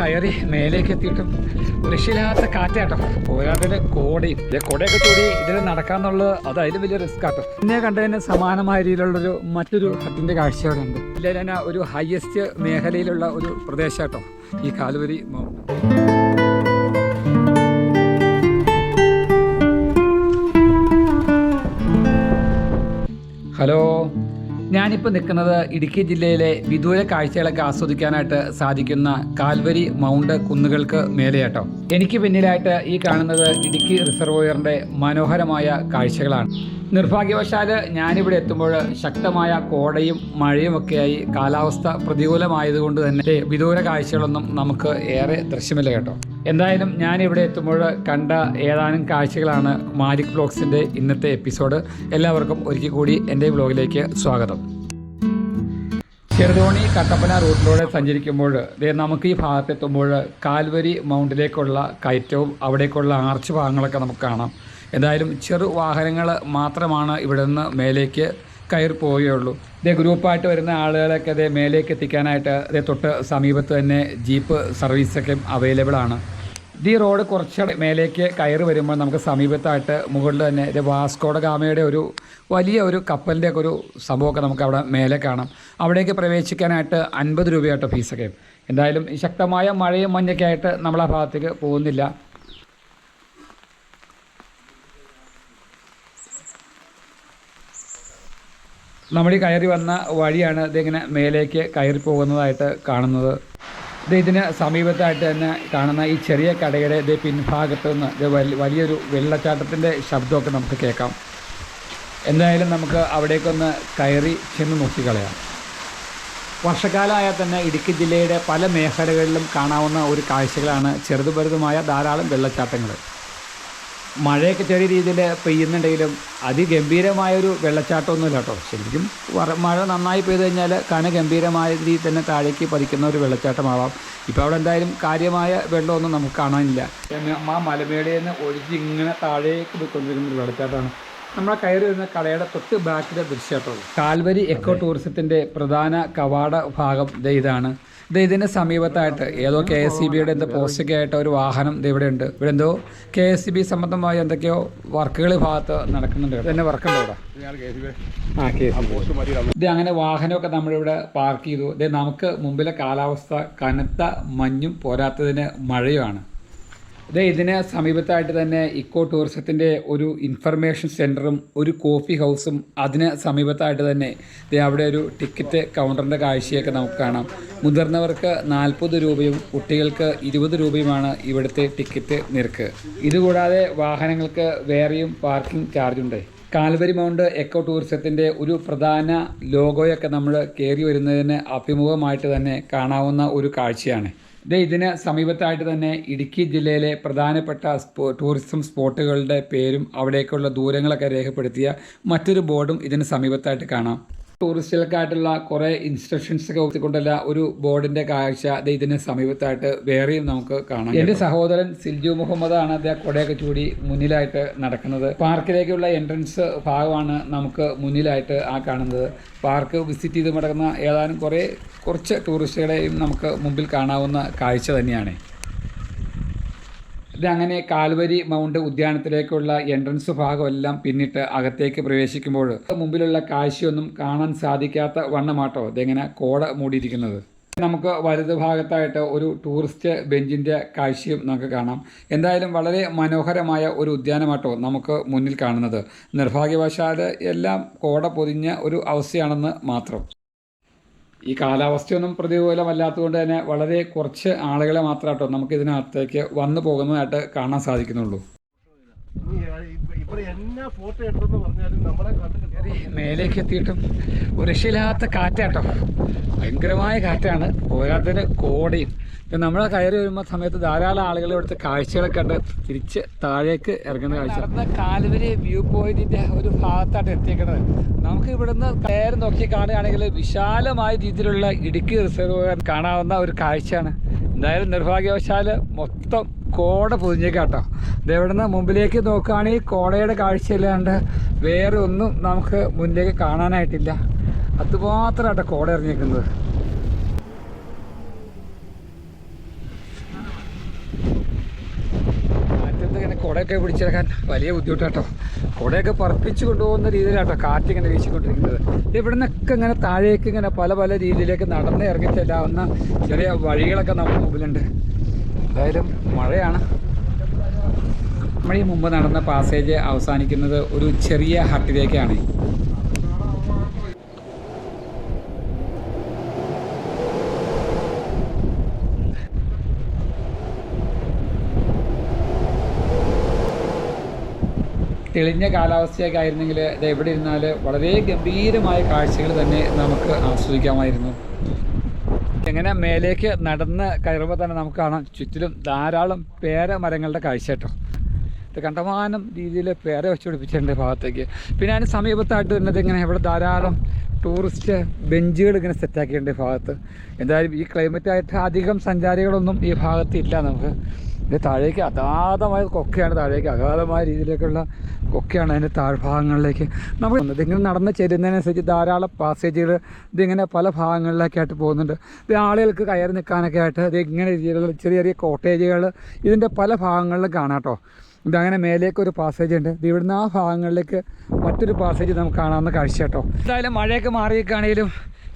കയറി മേലേക്ക് എത്തിയിട്ടും രക്ഷയില്ലാത്ത കാറ്റാട്ടോ. പോരാതെ കോടയും. ഇത് കൊടയൊക്കെ ചൂടി ഇതിൽ നടക്കാന്നുള്ളത് അത് അതിൽ വലിയ റിസ്ക് ആട്ടോ. പിന്നെ കണ്ടതിന് സമാനമായ രീതിയിലുള്ളൊരു മറ്റൊരു ഹട്ടിന്റെ കാഴ്ച അവിടെ ഉണ്ട് ഇല്ല ഒരു ഹയസ്റ്റ് മേഖലയിലുള്ള ഒരു പ്രദേശമാട്ടോ ഈ കാലുവരി മൗണ്ട് ഹലോ? ഞാനിപ്പോൾ നിൽക്കുന്നത് ഇടുക്കി ജില്ലയിലെ വിദൂര കാഴ്ചകളൊക്കെ ആസ്വദിക്കാനായിട്ട് സാധിക്കുന്ന കാൽവരി മൗണ്ട് കുന്നുകൾക്ക് മേലെയാട്ടോ. എനിക്ക് പിന്നിലായിട്ട് ഈ കാണുന്നത് ഇടുക്കി റിസർവോയറിന്റെ മനോഹരമായ കാഴ്ചകളാണ്. നിർഭാഗ്യവശാൽ ഞാനിവിടെ എത്തുമ്പോൾ ശക്തമായ കോടയും മഴയും ഒക്കെയായി കാലാവസ്ഥ പ്രതികൂലമായതുകൊണ്ട് തന്നെ വിദൂര കാഴ്ചകളൊന്നും നമുക്ക് ഏറെ ദൃശ്യമില്ല കേട്ടോ. എന്തായാലും ഞാൻ ഇവിടെ എത്തുമ്പോൾ കണ്ട ഏതാനും കാഴ്ചകളാണ് മാലിക് ബ്ലോഗ്സിന്റെ ഇന്നത്തെ എപ്പിസോഡ്. എല്ലാവർക്കും ഒരിക്കൽ കൂടി എന്റെ ബ്ലോഗിലേക്ക് സ്വാഗതം. ചെറുതോണി കട്ടപ്പന റൂട്ടിലൂടെ സഞ്ചരിക്കുമ്പോൾ നമുക്ക് ഈ ഭാഗത്തെത്തുമ്പോൾ കാൽവരി മൗണ്ടിലേക്കുള്ള കയറ്റവും അവിടേക്കുള്ള ആർച്ച് ഭാഗങ്ങളൊക്കെ നമുക്ക് കാണാം. എന്തായാലും ചെറു വാഹനങ്ങൾ മാത്രമാണ് ഇവിടെ നിന്ന് മേലേക്ക് കയറി പോവുകയുള്ളൂ ഇതേ ഗ്രൂപ്പായിട്ട് വരുന്ന ആളുകളൊക്കെ അതേ മേലേക്ക് എത്തിക്കാനായിട്ട് അതേ തൊട്ട് സമീപത്ത് തന്നെ ജീപ്പ് സർവീസൊക്കെ അവൈലബിൾ ആണ്. ഈ റോഡ് കുറച്ച് മേലേക്ക് കയറി വരുമ്പോൾ നമുക്ക് സമീപത്തായിട്ട് മുകളിൽ തന്നെ ഇത് വാസ്കോഡ ഗാമയുടെ ഒരു വലിയ ഒരു കപ്പലിന്റെ ഒക്കെ ഒരു സംഭവമൊക്കെ നമുക്ക് അവിടെ മേലെ കാണാം. അവിടേക്ക് പ്രവേശിക്കാനായിട്ട് അൻപത് രൂപയായിട്ട് ഫീസൊക്കെ. എന്തായാലും ശക്തമായ മഴയും മഞ്ഞൊക്കെ ആയിട്ട് നമ്മൾ ആ ഭാഗത്തേക്ക് പോകുന്നില്ല. നമ്മൾ ഈ കയറി വന്ന വഴിയാണ് ഇതിങ്ങനെ മേലേക്ക് കയറി പോകുന്നതായിട്ട് കാണുന്നത്. ഇത് ഇതിന് സമീപത്തായിട്ട് തന്നെ കാണുന്ന ഈ ചെറിയ കടയുടെ ഇത് പിൻഭാഗത്ത് നിന്ന് ഇത് വലിയ വലിയൊരു വെള്ളച്ചാട്ടത്തിന്റെ ശബ്ദമൊക്കെ നമുക്ക് കേൾക്കാം. എന്തായാലും നമുക്ക് അവിടേക്കൊന്ന് കയറി ചെന്ന് നോക്കിക്കളയാം. വർഷക്കാലമായാൽ തന്നെ ഇടുക്കി ജില്ലയുടെ പല മേഖലകളിലും കാണാവുന്ന ഒരു കാഴ്ചകളാണ് ചെറുതുപരുതുമായ ധാരാളം വെള്ളച്ചാട്ടങ്ങൾ. മഴയൊക്കെ ചെറിയ രീതിയിൽ പെയ്യുന്നുണ്ടെങ്കിലും അതിഗംഭീരമായൊരു വെള്ളച്ചാട്ടമൊന്നുമില്ല കേട്ടോ. ശരിക്കും മഴ നന്നായി പെയ്തു കഴിഞ്ഞാൽ കന ഗംഭീരമായ രീതിയിൽ തന്നെ താഴേക്ക് പതിക്കുന്ന ഒരു വെള്ളച്ചാട്ടമാവാം. ഇപ്പോൾ അവിടെ എന്തായാലും കാര്യമായ വെള്ളമൊന്നും നമുക്ക് കാണാനില്ല. ആ മലമേടയിൽ നിന്ന് ഒഴുകി ഇങ്ങനെ താഴേക്ക് പോയിക്കൊണ്ടിരിക്കുന്ന ഒരു വെള്ളച്ചാട്ടമാണ്. നമ്മളെ കയറി വരുന്ന കടയുടെ തൊട്ട് ബാക്കിലെ ദൃശ്യമാണ് കാൽവരി എക്കോ ടൂറിസത്തിന്റെ പ്രധാന കവാട ഭാഗം ഇതാണ്. ഇത് ഇതിന് സമീപത്തായിട്ട് ഏതോ കെ എസ് സി ബിയുടെ എന്തോ പോസ്റ്റൊക്കെ ആയിട്ട് ഒരു വാഹനം ഇത് ഇവിടെ ഉണ്ട്. ഇവിടെ എന്തോ കെ എസ് സി ബി സംബന്ധമായ എന്തൊക്കെയോ വർക്കുകൾ ഭാഗത്ത് നടക്കുന്നുണ്ട് കേട്ടോ. വർക്ക് ആ കെ ഇത് അങ്ങനെ വാഹനമൊക്കെ നമ്മളിവിടെ പാർക്ക് ചെയ്തു. ഇത് നമുക്ക് മുമ്പിലെ കാലാവസ്ഥ കനത്ത മഞ്ഞും പോരാത്തതിന് മഴയുമാണ്. ഇത് ഇതിന് സമീപത്തായിട്ട് തന്നെ ഇക്കോ ടൂറിസത്തിന്റെ ഒരു ഇൻഫർമേഷൻ സെന്ററും ഒരു കോഫി ഹൗസും അതിന് സമീപത്തായിട്ട് തന്നെ ദേ അവിടെ ഒരു ടിക്കറ്റ് കൗണ്ടറിന്റെ കാഴ്ചയൊക്കെ നമുക്ക് കാണാം. മുതിർന്നവർക്ക് നാൽപ്പത് രൂപയും കുട്ടികൾക്ക് ഇരുപത് രൂപയുമാണ് ഇവിടുത്തെ ടിക്കറ്റ് നിരക്ക്. ഇതുകൂടാതെ വാഹനങ്ങൾക്ക് വേറെയും പാർക്കിംഗ് ചാർജ് ഉണ്ട്. കാൽവരി മൗണ്ട് എക്കോ ടൂറിസത്തിന്റെ ഒരു പ്രധാന ലോഗോയൊക്കെ നമ്മൾ കയറി വരുന്നതിന് അഭിമുഖമായിട്ട് തന്നെ കാണാവുന്ന ഒരു കാഴ്ചയാണ്. ഇത് ഇതിന് സമീപത്തായിട്ട് തന്നെ ഇടുക്കി ജില്ലയിലെ പ്രധാനപ്പെട്ട സ്പോ ടൂറിസം സ്പോട്ടുകളുടെ പേരും അവിടേക്കുള്ള ദൂരങ്ങളൊക്കെ രേഖപ്പെടുത്തിയ മറ്റൊരു ബോർഡും ഇതിന് സമീപത്തായിട്ട് കാണാം. ടൂറിസ്റ്റുകൾക്കായിട്ടുള്ള കുറേ ഇൻസ്ട്രക്ഷൻസ് ഒക്കെ ഒത്തുകൊണ്ടുള്ള ഒരു ബോർഡിന്റെ കാഴ്ച ദേ ഇതിന് സമീപത്തായിട്ട് വേറെയും നമുക്ക് കാണാം എന്റെ സഹോദരൻ സിൽജു മുഹമ്മദ് ആണ് അദ്ദേഹം കൊടയൊക്കെ ചൂടി മുന്നിലായിട്ട് നടക്കുന്നത്. പാർക്കിലേക്കുള്ള എൻട്രൻസ് ഭാഗമാണ് നമുക്ക് മുന്നിലായിട്ട് ആ കാണുന്നത്. പാർക്ക് വിസിറ്റ് ചെയ്ത് നടക്കുന്ന ഏതാനും കുറേ കുറച്ച് ടൂറിസ്റ്റുകളെയും നമുക്ക് മുമ്പിൽ കാണാവുന്ന കാഴ്ച തന്നെയാണ്. ഇതങ്ങനെ കാൽവരി മൗണ്ട് ഉദ്യാനത്തിലേക്കുള്ള എൻട്രൻസ് ഭാഗമെല്ലാം പിന്നിട്ട് അകത്തേക്ക് പ്രവേശിക്കുമ്പോൾ മുമ്പിലുള്ള കാഴ്ചയൊന്നും കാണാൻ സാധിക്കാത്ത വണ്ണമാട്ടോ ഇതെങ്ങനെ കോട മൂടിയിരിക്കുന്നത്. നമുക്ക് വലത് ഭാഗത്തായിട്ട് ഒരു ടൂറിസ്റ്റ് ബെഞ്ചിന്റെ കാഴ്ചയും നമുക്ക് കാണാം. എന്തായാലും വളരെ മനോഹരമായ ഒരു ഉദ്യാനമാട്ടോ നമുക്ക് മുന്നിൽ കാണുന്നത്. നിർഭാഗ്യവശാൽ എല്ലാം കോട പൊതിഞ്ഞ ഒരു അവസ്ഥയാണെന്ന് മാത്രം. ഈ കാലാവസ്ഥയൊന്നും പ്രതികൂലമല്ലാത്തതുകൊണ്ട് തന്നെ വളരെ കുറച്ച് ആളുകളെ മാത്രമായിട്ടോ നമുക്ക് ഇതിനകത്തേക്ക് വന്നു പോകുന്നതായിട്ട് കാണാൻ സാധിക്കുന്നുള്ളൂ. മേലേക്ക് എത്തിയിട്ടും ഒരു രക്ഷയില്ലാത്ത കാറ്റാട്ടോ. ഭയങ്കരമായ കാറ്റാണ്. പോരാത്തതിന് കോടയും. ഇപ്പം നമ്മൾ കയറി വരുമ്പോൾ സമയത്ത് ധാരാളം ആളുകൾ ഇവിടുത്തെ കാഴ്ചകളൊക്കെ കണ്ട് തിരിച്ച് താഴേക്ക് ഇറങ്ങുന്ന കാഴ്ച. കാലുവരി വ്യൂ പോയിന്റിന്റെ ഒരു ഭാഗത്തായിട്ട് എത്തിയേക്കുന്നത് നമുക്ക് ഇവിടുന്ന് കയറി നോക്കി കാണുകയാണെങ്കിൽ വിശാലമായ രീതിയിലുള്ള ഇടുക്കി റിസർവ് കാണാവുന്ന ഒരു കാഴ്ചയാണ്. എന്തായാലും നിർഭാഗ്യവശാൽ മൊത്തം കോട പൊതിഞ്ഞേക്കാട്ടോ. ഇതെവിടുന്ന് മുമ്പിലേക്ക് നോക്കുകയാണെങ്കിൽ കോടയുടെ കാഴ്ചയില്ലാണ്ട് വേറെ ഒന്നും നമുക്ക് മുന്നിലേക്ക് കാണാനായിട്ടില്ല. അതുമാത്രമാട്ടോ കോട ഇറങ്ങിയേക്കുന്നത്. കുടയൊക്കെ പിടിച്ചെടുക്കാൻ വലിയ ബുദ്ധിമുട്ടാട്ടോ. കുടയൊക്കെ പറപ്പിച്ച് കൊണ്ടുപോകുന്ന രീതിയിലാട്ടോ കാറ്റിങ്ങനെ വീശിക്കൊണ്ടിരിക്കുന്നത്. ഇവിടെ നിന്നൊക്കെ ഇങ്ങനെ താഴേക്ക് ഇങ്ങനെ പല പല രീതിയിലേക്ക് നടന്ന് ഇറങ്ങിച്ചെല്ലാവുന്ന ചെറിയ വഴികളൊക്കെ നമ്മുടെ മുമ്പിലുണ്ട്. എന്തായാലും മഴയാണ്. നമ്മൾ മുമ്പ് നടന്ന പാസേജ് അവസാനിക്കുന്നത് ഒരു ചെറിയ ഹട്ടിലേക്കാണ് തെളിഞ്ഞ കാലാവസ്ഥയൊക്കെ ആയിരുന്നെങ്കിൽ ഇത് എവിടെ ഇരുന്നാൽ വളരെ ഗംഭീരമായ കാഴ്ചകൾ തന്നെ നമുക്ക് ആസ്വദിക്കാമായിരുന്നു. എങ്ങനെ മേലേക്ക് നടന്ന് കയറുമ്പോൾ തന്നെ നമുക്ക് കാണാം ചുറ്റിലും ധാരാളം പേര മരങ്ങളുടെ കാഴ്ച കേട്ടോ. ഇത് കണ്ടമാനം രീതിയിൽ പേര വെച്ച് പിടിപ്പിച്ചിട്ടുണ്ട് ഭാഗത്തേക്ക്. പിന്നെ അതിന് സമീപത്തായിട്ട് വരുന്നത് ഇങ്ങനെ ഇവിടെ ധാരാളം ടൂറിസ്റ്റ് ബെഞ്ചുകൾ ഇങ്ങനെ സെറ്റാക്കിയിട്ടുണ്ട് ഈ ഭാഗത്ത്. എന്തായാലും ഈ ക്ലൈമറ്റ് ആയിട്ട് അധികം സഞ്ചാരികളൊന്നും ഈ ഭാഗത്ത് ഇല്ല നമുക്ക്. ഇത് താഴേക്ക് അഗാധമായ കൊക്കയാണ് താഴേക്ക്. അഗാധമായ രീതിയിലേക്കുള്ള കൊക്കയാണ് അതിന്റെ താഴ്ഭാഗങ്ങളിലേക്ക്. നമ്മൾ ഇതിങ്ങനെ നടന്ന് ചെല്ലുന്നതിനനുസരിച്ച് ധാരാളം പാസേജുകൾ ഇതിങ്ങനെ പല ഭാഗങ്ങളിലേക്കായിട്ട് പോകുന്നുണ്ട്. ഇത് ആളുകൾക്ക് കയറി നിൽക്കാനൊക്കെ ആയിട്ട് ഇത് ഇങ്ങനെ രീതിയിലുള്ള ചെറിയ ചെറിയ കോട്ടേജുകൾ ഇതിന്റെ പല ഭാഗങ്ങളിലും കാണാം കേട്ടോ. ഇതങ്ങനെ മേലേക്ക് ഒരു പാസേജ് ഉണ്ട്. ഇവിടുന്ന് ആ ഭാഗങ്ങളിലേക്ക് മറ്റൊരു പാസേജ് നമുക്ക് കാണാവുന്ന കാഴ്ച കേട്ടോ. എന്തായാലും മഴയൊക്കെ മാറിയേക്കാണെങ്കിലും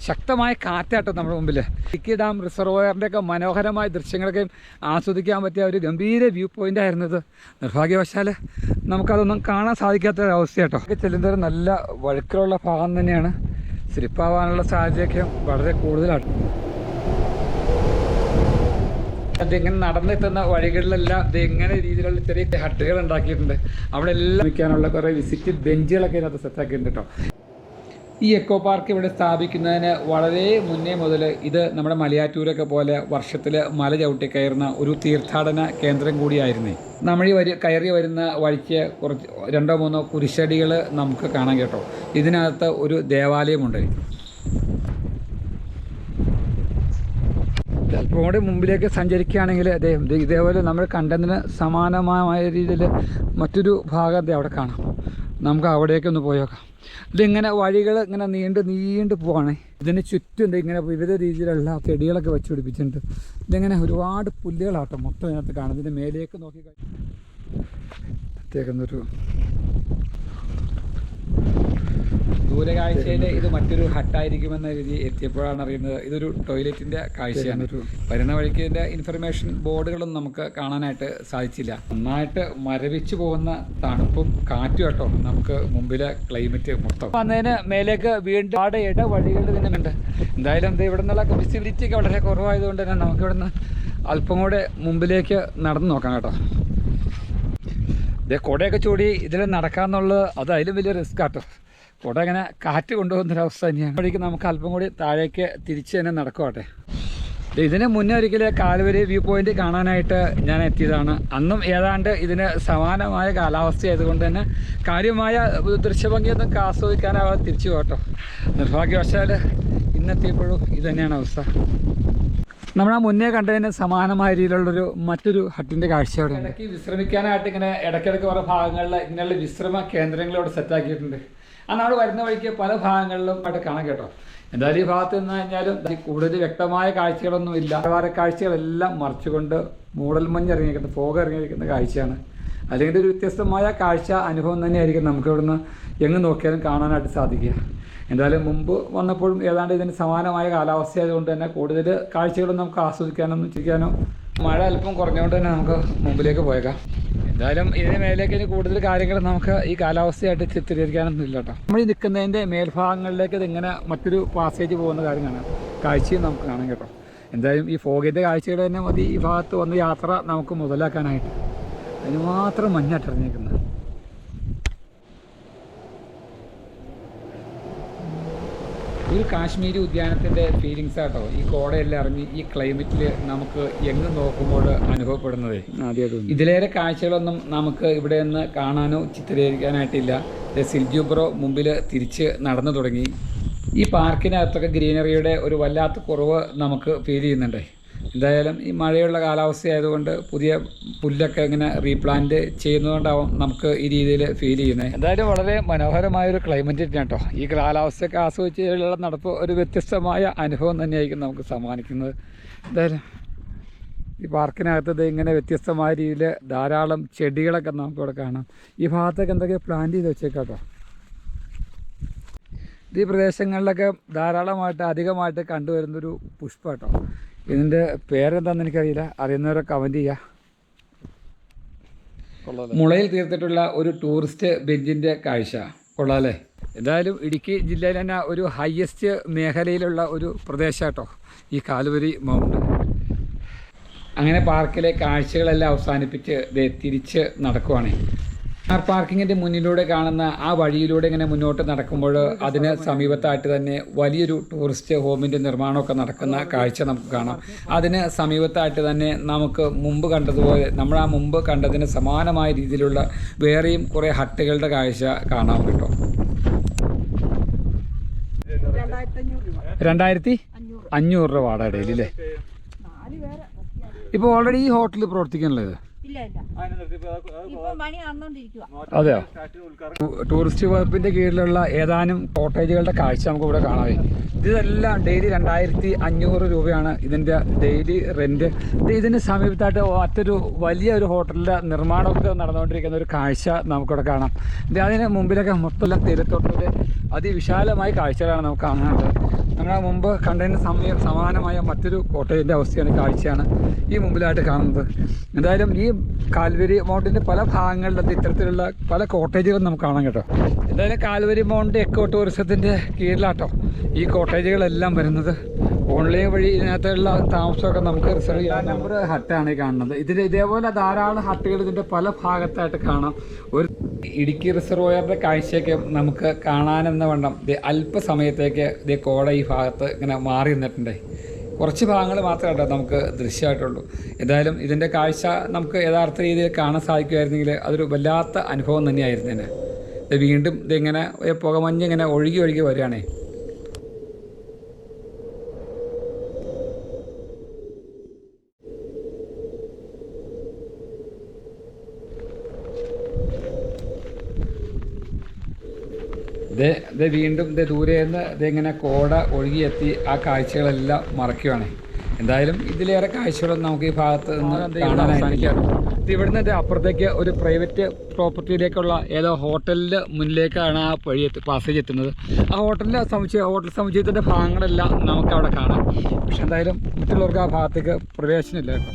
ശക്തമായ കാറ്റാട്ടോ നമ്മുടെ മുമ്പിൽ ഇടുക്കി ഡാം റിസർവോയറിന്റെ ഒക്കെ മനോഹരമായ ദൃശ്യങ്ങളൊക്കെ ആസ്വദിക്കാൻ പറ്റിയ ഒരു ഗംഭീര വ്യൂ പോയിന്റ് ആയിരുന്നത് നിർഭാഗ്യവശാൽ നമുക്കതൊന്നും കാണാൻ സാധിക്കാത്ത ഒരു അവസ്ഥ കേട്ടോ. ഒക്കെ ചെല്ലുന്നത് നല്ല വഴുക്കലുള്ള ഭാഗം തന്നെയാണ്. സ്ലിപ്പാവാനുള്ള സാഹചര്യമൊക്കെ വളരെ കൂടുതലാണ്. അതിങ്ങനെ നടന്നെത്തുന്ന വഴികളിലെല്ലാം ഇത് എങ്ങനെ രീതിയിലുള്ള ചെറിയ ഹട്ടുകൾ ഉണ്ടാക്കിയിട്ടുണ്ട്. അവിടെ എല്ലാം നിൽക്കാനുള്ള കുറേ വിസിറ്റ് ബെഞ്ചുകളൊക്കെ ഇതിനകത്ത് സെറ്റാക്കിയിട്ടുണ്ട് കേട്ടോ ഈ എക്കോ പാർക്ക് ഇവിടെ സ്ഥാപിക്കുന്നതിന് വളരെ മുന്നേ മുതൽ ഇത് നമ്മുടെ മലയാറ്റൂരൊക്കെ പോലെ വർഷത്തിൽ മല ചവിട്ടി കയറുന്ന ഒരു തീർത്ഥാടന കേന്ദ്രം കൂടിയായിരുന്നേ. നമ്മൾ ഈ വരി കയറി വരുന്ന വഴിക്ക് കുറച്ച് രണ്ടോ മൂന്നോ കുരിശടികൾ നമുക്ക് കാണാം കേട്ടോ. ഇതിനകത്ത് ഒരു ദേവാലയമുണ്ട്. അല്പം മുമ്പിലേക്ക് സഞ്ചരിക്കുകയാണെങ്കിൽ അദ്ദേഹം ഇതേപോലെ നമ്മൾ കണ്ടതിന് സമാനമായ രീതിയിൽ മറ്റൊരു ഭാഗം അദ്ദേഹം അവിടെ കാണാം. നമുക്ക് അവിടേക്കൊന്ന് പോയി നോക്കാം. ഇതിങ്ങനെ വഴികൾ ഇങ്ങനെ നീണ്ട് നീണ്ട് പോവാണ്. ഇതിന് ചുറ്റും ദേ ഇങ്ങനെ വിവിധ രീതിയിലുള്ള ചെടികളൊക്കെ വെച്ച് പിടിപ്പിച്ചിട്ടുണ്ട്. ഇതിങ്ങനെ ഒരുപാട് പുല്ലുകളാട്ടോ മൊത്തം ഇതിനകത്ത് കാണും ഇതിന്റെ മേലേക്ക് നോക്കി കഴിഞ്ഞാൽ പ്രത്യേകുന്നൊരു ദൂരകാഴ്ചയിൽ ഇത് മറ്റൊരു ഹട്ടായിരിക്കുമെന്ന രീതി എത്തിയപ്പോഴാണ് അറിയുന്നത്. ഇതൊരു ടോയ്ലറ്റിന്റെ കാഴ്ചയാണ്. വരുന്ന വഴിക്ക് ഇതിന്റെ ഇൻഫർമേഷൻ ബോർഡുകളൊന്നും നമുക്ക് കാണാനായിട്ട് സാധിച്ചില്ല. നന്നായിട്ട് മരവിച്ചു പോകുന്ന തണുപ്പും കാറ്റും കേട്ടോ നമുക്ക് മുമ്പിലെ ക്ലൈമറ്റ് മൊത്തം. വന്നതിന് മേലേക്ക് വീണ്ടും ആടെ ഇട വഴികൾ തന്നെ ഉണ്ട് എന്തായാലും ഇവിടെ നിന്നുള്ള വിസിബിലിറ്റി ഒക്കെ വളരെ കുറവായതുകൊണ്ട് തന്നെ നമുക്ക് ഇവിടെ നിന്ന് അല്പം കൂടെ മുമ്പിലേക്ക് നടന്നു നോക്കാം കേട്ടോ. ഇതേ കുടയൊക്കെ ചൂടി ഇതിൽ നടക്കാന്നുള്ളത് അത് അതിലും വലിയ റിസ്ക് ആട്ടോ. കുട ഇങ്ങനെ കാറ്റ് കൊണ്ടുപോകുന്നൊരവസ്ഥ തന്നെയാണ്. അപ്പോഴേക്കും നമുക്ക് അല്പം കൂടി താഴേക്ക് തിരിച്ച് തന്നെ നടക്കുവാട്ടെ. ഇതിന് മുന്നേ ഒരിക്കൽ കാലുവരി വ്യൂ പോയിന്റ് കാണാനായിട്ട് ഞാൻ എത്തിയതാണ്. അന്നും ഏതാണ്ട് ഇതിന് സമാനമായ കാലാവസ്ഥ ആയതുകൊണ്ട് തന്നെ കാര്യമായ ദൃശ്യഭംഗിയൊന്നും ആസ്വദിക്കാനാവാതെ തിരിച്ചു പോകട്ടോ. നിർഭാഗ്യവശാൽ ഇന്നെത്തിയപ്പോഴും ഇത് തന്നെയാണ് അവസ്ഥ. നമ്മൾ ആ മുന്നേ കണ്ടതിന് സമാനമായ രീതിയിലുള്ളൊരു മറ്റൊരു ഹട്ടിന്റെ കാഴ്ച അവിടെ വിശ്രമിക്കാനായിട്ട് ഇങ്ങനെ ഇടയ്ക്കിടയ്ക്ക് ഓരോ ഭാഗങ്ങളിൽ ഇങ്ങനെയുള്ള വിശ്രമ കേന്ദ്രങ്ങളോട് സെറ്റാക്കിയിട്ടുണ്ട് ആ നമ്മൾ വരുന്ന വഴിക്ക് പല ഭാഗങ്ങളിലും ആയിട്ട് കാണാം കേട്ടോ. എന്തായാലും ഈ ഭാഗത്ത് നിന്ന് കഴിഞ്ഞാലും കൂടുതൽ വ്യക്തമായ കാഴ്ചകളൊന്നും ഇല്ല. വാര കാഴ്ചകളെല്ലാം മറിച്ചുകൊണ്ട് മൂടൽമഞ്ഞ് ഇറങ്ങിയിരിക്കുന്ന പോക ഇറങ്ങിയിരിക്കുന്ന കാഴ്ചയാണ്. അല്ലെങ്കിൽ ഒരു വ്യത്യസ്തമായ കാഴ്ച അനുഭവം തന്നെയായിരിക്കും നമുക്ക് ഇവിടുന്ന് എങ്ങ് നോക്കിയാലും കാണാനായിട്ട് സാധിക്കുക. എന്തായാലും മുമ്പ് വന്നപ്പോഴും ഏതാണ്ട് ഇതിന് സമാനമായ കാലാവസ്ഥ ആയതുകൊണ്ട് തന്നെ കൂടുതൽ കാഴ്ചകളും നമുക്ക് ആസ്വദിക്കാനൊന്നും ചെയ്യാനോ മഴ അല്പം കുറഞ്ഞുകൊണ്ട് തന്നെ നമുക്ക് മുമ്പിലേക്ക് പോയേക്കാം. എന്തായാലും ഇതിന് മേലേക്ക് ഇനി കൂടുതൽ കാര്യങ്ങൾ നമുക്ക് ഈ കാലാവസ്ഥയായിട്ട് ചിത്രീകരിക്കാനൊന്നും ഇല്ല കേട്ടോ. നമ്മൾ നിൽക്കുന്നതിന്റെ മേൽഭാഗങ്ങളിലേക്ക് ഇതിങ്ങനെ മറ്റൊരു പാസേജ് പോകുന്ന കാര്യം കാണാം കാഴ്ചയും നമുക്ക് കാണാം കേട്ടോ. എന്തായാലും ഈ ഫോഗിന്റെ കാഴ്ചകൾ തന്നെ മതി. ഈ ഭാഗത്ത് വന്ന് യാത്ര നമുക്ക് മുതലാക്കാനായിട്ട്. അതിന് മാത്രം മഞ്ഞായിട്ടിറങ്ങിയിരിക്കുന്നത് ഒരു കാശ്മീരി ഉദ്യാനത്തിന്റെ ഫീലിങ്സ് ആട്ടോ ഈ കോടയെല്ലാം ഇറങ്ങി ഈ ക്ലൈമറ്റിൽ നമുക്ക് എങ്ങ് നോക്കുമ്പോൾ അനുഭവപ്പെടുന്നത്? ഇതിലേറെ കാഴ്ചകളൊന്നും നമുക്ക് ഇവിടെ നിന്ന് കാണാനോ ചിത്രീകരിക്കാനായിട്ടില്ല. സിൽജു ബ്രോ മുമ്പിൽ തിരിച്ച് നടന്നു തുടങ്ങി. ഈ പാർക്കിനകത്തൊക്കെ ഗ്രീനറിയുടെ ഒരു വല്ലാത്ത കുറവ് നമുക്ക് ഫീൽ ചെയ്യുന്നുണ്ട്. എന്തായാലും ഈ മഴയുള്ള കാലാവസ്ഥ ആയതുകൊണ്ട് പുതിയ പുല്ലൊക്കെ ഇങ്ങനെ റീപ്ലാന്റ് ചെയ്യുന്നതുകൊണ്ടാവും നമുക്ക് ഈ രീതിയിൽ ഫീൽ ചെയ്യുന്നത്. എന്തായാലും വളരെ മനോഹരമായ ഒരു ക്ലൈമറ്റ് കേട്ടോ. ഈ കാലാവസ്ഥയൊക്കെ ആസ്വദിച്ചുള്ള നടപ്പ് ഒരു വ്യത്യസ്തമായ അനുഭവം തന്നെയായിരിക്കും നമുക്ക് സമ്മാനിക്കുന്നത്. എന്തായാലും ഈ പാർക്കിനകത്ത് ഇങ്ങനെ വ്യത്യസ്തമായ രീതിയിൽ ധാരാളം ചെടികളൊക്കെ നമുക്കിവിടെ കാണാം. ഈ ഭാഗത്തൊക്കെ എന്തൊക്കെ പ്ലാൻ ചെയ്ത് വെച്ചേക്കാട്ടോ ഈ പ്രദേശങ്ങളിലൊക്കെ ധാരാളമായിട്ട് അധികമായിട്ട് കണ്ടുവരുന്നൊരു പുഷ്പം കേട്ടോ ഇതിന്റെ പേരെന്താണെന്ന് എനിക്കറിയില്ല. അറിയുന്നവരെ കമന്റ് ചെയ്യുക മുളയിൽ തീർത്തിട്ടുള്ള ഒരു ടൂറിസ്റ്റ് ബെഞ്ചിന്റെ കാഴ്ച. കൊള്ളാമല്ലേ എന്തായാലും ഇടുക്കി ജില്ലയിൽ തന്നെ ഒരു ഹയസ്റ്റ് മേഖലയിലുള്ള ഒരു പ്രദേശം കേട്ടോ ഈ കാലുവരി മൗണ്ട് അങ്ങനെ പാർക്കിലെ കാഴ്ചകളെല്ലാം അവസാനിപ്പിച്ച് തിരിച്ച് നടക്കുവാണ്. കാർ പാർക്കിങ്ങിന്റെ മുന്നിലൂടെ കാണുന്ന ആ വഴിയിലൂടെ ഇങ്ങനെ മുന്നോട്ട് നടക്കുമ്പോൾ അതിന് സമീപത്തായിട്ട് തന്നെ വലിയൊരു ടൂറിസ്റ്റ് ഹോമിന്റെ നിർമ്മാണമൊക്കെ നടക്കുന്ന കാഴ്ച നമുക്ക് കാണാം. അതിന് സമീപത്തായിട്ട് തന്നെ നമുക്ക് മുമ്പ് കണ്ടതുപോലെ നമ്മൾ ആ മുമ്പ് കണ്ടതിന് സമാനമായ രീതിയിലുള്ള വേറെയും കുറേ ഹട്ടുകളുടെ കാഴ്ച കാണാൻ കിട്ടും. രണ്ടായിരത്തി അഞ്ഞൂറ് രൂപ വാടക ഡെയിലി അല്ലേ ഇപ്പോൾ ഓൾറെഡി ഈ ഹോട്ടലിൽ പ്രവർത്തിക്കാനുള്ളത് ഇല്ല അതെയോ? ടൂറിസ്റ്റ് വകുപ്പിന്റെ കീഴിലുള്ള ഏതാനും കോട്ടേജുകളുടെ കാഴ്ച നമുക്ക് ഇവിടെ കാണാവേ ഇതെല്ലാം ഡെയിലി രണ്ടായിരത്തി അഞ്ഞൂറ് രൂപയാണ് ഇതിന്റെ ഡെയിലി റെന്റ്. ഇതിന് സമീപത്തായിട്ട് മറ്റൊരു വലിയ ഒരു ഹോട്ടലിന്റെ നിർമ്മാണമൊക്കെ നടന്നുകൊണ്ടിരിക്കുന്ന ഒരു കാഴ്ച നമുക്കിവിടെ കാണാം. ഇത് അതിന് മുമ്പിലൊക്കെ മൊത്തം തീരത്തോട്ടത്തിൽ അതിവിശാലമായ കാഴ്ചകളാണ് നമുക്ക് കാണാനുള്ളത്. നമ്മൾ മുമ്പ് കണ്ടതിന് സമയ സമാനമായ മറ്റൊരു കോട്ടേജിന്റെ അവസ്ഥയാണ് കാഴ്ചയാണ് ഈ മുമ്പിലായിട്ട് കാണുന്നത്. എന്തായാലും ഈ കാൽവരി മൗണ്ടിന്റെ പല ഭാഗങ്ങളിലും ഇത്തരത്തിലുള്ള പല കോട്ടേജുകളും നമുക്ക് കാണാം കേട്ടോ. എന്തായാലും കാൽവരി മൗണ്ട് എക്കോ ടൂറിസത്തിന്റെ കീഴിലാട്ടോ ഈ കോട്ടേജുകളെല്ലാം വരുന്നത്. ഓൺലൈൻ വഴി ഇതിനകത്തുള്ള താമസമൊക്കെ നമുക്ക് റിസർവ് ചെയ്യാൻ നമ്പർ ഹട്ടാണ് ഈ കാണുന്നത്. ഇതിൽ ഇതേപോലെ ധാരാളം ഹട്ടുകൾ ഇതിന്റെ പല ഭാഗത്തായിട്ട് കാണാം. ഒരു ഇടുക്കി റിസർവോയറിന്റെ കാഴ്ചയൊക്കെ നമുക്ക് കാണാനെന്ന വണ്ണം അല്പസമയത്തേക്ക് ഇതേ കോട ഈ ഭാഗത്ത് ഇങ്ങനെ മാറി നിന്നിട്ടുണ്ടേ. കുറച്ച് ഭാഗങ്ങൾ മാത്രമേ നമുക്ക് ദൃശ്യമായിട്ടുള്ളൂ. എന്തായാലും ഇതിന്റെ കാഴ്ച നമുക്ക് യഥാർത്ഥ രീതിയിൽ കാണാൻ സാധിക്കുമായിരുന്നെങ്കിൽ അതൊരു വല്ലാത്ത അനുഭവം തന്നെയായിരുന്നു തന്നെ ഇത് വീണ്ടും ഇതിങ്ങനെ പുകമഞ്ഞ് ഇങ്ങനെ ഒഴുകി ഒഴുകി വരികയാണേ. ഇത് ഇത് വീണ്ടും ഇത് ദൂരെ നിന്ന് ഇതിങ്ങനെ കോട ഒഴുകിയെത്തി ആ കാഴ്ചകളെല്ലാം മറക്കുകയാണ് എന്തായാലും ഇതിലേറെ കാഴ്ചകളൊന്നും നമുക്ക് ഈ ഭാഗത്ത് നിന്ന് കാണാനായിട്ട് ഇവിടുന്ന് ഇത് അപ്പുറത്തേക്ക് ഒരു പ്രൈവറ്റ് പ്രോപ്പർട്ടിയിലേക്കുള്ള ഏതോ ഹോട്ടലിന്റെ മുന്നിലേക്കാണ് ആ വഴി എത്തി പാസേജ് എത്തുന്നത്. ആ ഹോട്ടലിന്റെ സമുച്ചയ ഹോട്ടൽ സമുച്ചയത്തിന്റെ ഭാഗങ്ങളെല്ലാം നമുക്ക് അവിടെ കാണാം. പക്ഷെ എന്തായാലും മറ്റുള്ളവർക്ക് ആ ഭാഗത്തേക്ക് പ്രവേശനമില്ല കേട്ടോ.